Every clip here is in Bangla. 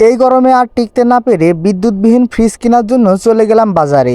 এই গরমে আর টিকতে না পেরে বিদ্যুৎবিহীন ফ্রিজ কেনার জন্য চলে গেলাম বাজারে।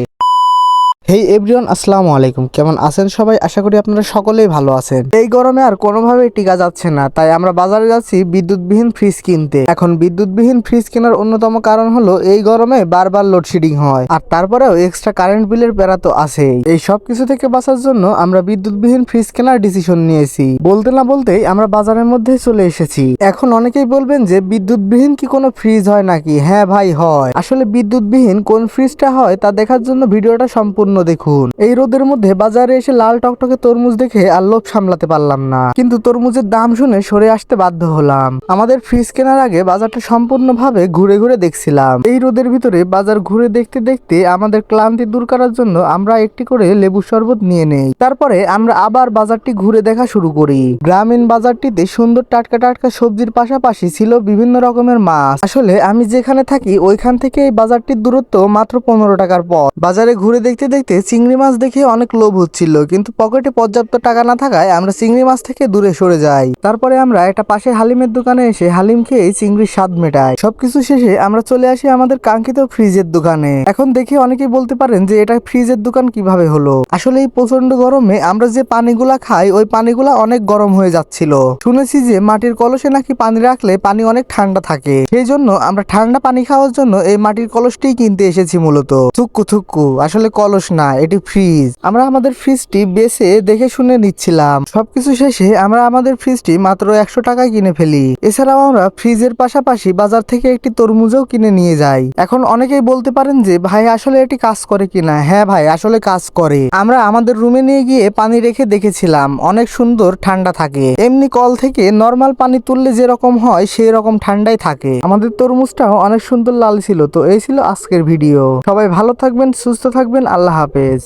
হেই এভরিওয়ান আসসালামু আলাইকুম। কেমন আছেন সবাই? আশা করি আপনারা সকলেই ভালো আছেন। এই গরমে আর কোনোভাবেই টিকা যাচ্ছে না, তাই আমরা বাজারে যাচ্ছি বিদ্যুৎবিহীন ফ্রিজ কিনতে। এখন বিদ্যুৎবিহীন ফ্রিজ কেনার অন্যতম কারণ হলো, এই গরমে বারবার লোডশেডিং হয়। আর তারপরেও এক্সট্রা কারেন্ট বিলের প্যারা তো আছেই। এই সব কিছু থেকে বাঁচার জন্য আমরা বিদ্যুৎবিহীন ফ্রিজ কেনার ডিসিশন নিয়েছি। বলতে না বলতেই আমরা বাজারের মধ্যে চলে এসেছি। এখন অনেকেই বলবেন যে, বিদ্যুৎবিহীন কি কোনো ফ্রিজ হয় নাকি? হ্যাঁ ভাই, হয়। আসলে বিদ্যুৎবিহীন কোন ফ্রিজটা হয় তা দেখার জন্য ভিডিওটা সম্পূর্ণ দেখুন। এই রোদের মধ্যে বাজারে এসে লাল টকটকে তরমুজ দেখে আর লোভ সামলাতে পারলাম না। কিন্তু তরমুজের দাম শুনে সরে আসতে বাধ্য হলাম। আমাদের ফ্রিজ কেনার আগে বাজারটা সম্পূর্ণভাবে ঘুরে ঘুরে দেখছিলাম। এই রোদের ভিতরে বাজার ঘুরে দেখতে দেখতে আমাদের ক্লান্তি দূর করার জন্য আমরা একটি করে লেবু শরবত নিয়ে নেই। তারপরে আমরা আবার বাজারটি ঘুরে দেখা শুরু করি। গ্রামীণ বাজারটিতে সুন্দর টাটকা টাটকা সবজির পাশাপাশি ছিল বিভিন্ন রকমের মাছ। আসলে আমি যেখানে থাকি ওইখান থেকে এই বাজারটির দূরত্ব মাত্র পনেরো টাকার পথ। বাজারে ঘুরে দেখতে দেখতে চিংড়ি মাছ দেখে অনেক লোভ হচ্ছিল, কিন্তু পকেটে পর্যাপ্ত টাকা না থাকায় আমরা চিংড়ি মাছ থেকে দূরে সরে যাই। তারপরে আমরা একটা পাশে হালিমের দোকানে এসে হালিম খেয়ে চিংড়ির স্বাদ মেটাই। সবকিছু শেষে আমরা চলে আসি আমাদের কাঙ্ক্ষিত ফ্রিজের দোকানে। এখন দেখে অনেকেই বলতে পারেন যে এটা ফ্রিজের দোকান কীভাবে হলো? আসলে এই প্রচণ্ড গরমে আমরা যে পানিগুলা খাই, ওই পানিগুলা অনেক গরম হয়ে যাচ্ছিল। শুনেছি যে মাটির কলসে নাকি পানি রাখলে পানি অনেক ঠান্ডা থাকে। সেই জন্য আমরা ঠান্ডা পানি খাওয়ার জন্য এই মাটির কলসটিই কিনতে এসেছি মূলত। থুক্কু থুক্কু, আসলে কলস না, এটি ফ্রিজ আমরা আমাদের ফ্রিজটি বেছে দেখে শুনে নিচ্ছিলাম। সবকিছু শেষে আমরা আমাদের ফ্রিজটি মাত্র একশো টাকায় কিনে ফেলি। এছাড়াও আমরা ফ্রিজের পাশাপাশি বাজার থেকে একটি তরমুজও কিনে নিয়ে যাই। এখন অনেকেই বলতে পারেন যে, ভাই, আসলে এটি কাজ করে কিনা? হ্যাঁ ভাই, আসলে কাজ করে। আমরা আমাদের রুমে নিয়ে গিয়ে পানি রেখে দেখেছিলাম। অনেক সুন্দর ঠান্ডা থাকে। এমনি কল থেকে নর্মাল পানি তুললে যেরকম হয়, সেই রকম ঠান্ডাই থাকে। আমাদের তরমুজটাও অনেক সুন্দর লাল ছিল, তো এই ছিল আজকের ভিডিও সবাই ভালো থাকবেন, সুস্থ থাকবেন, আল্লাহ হাফেজ।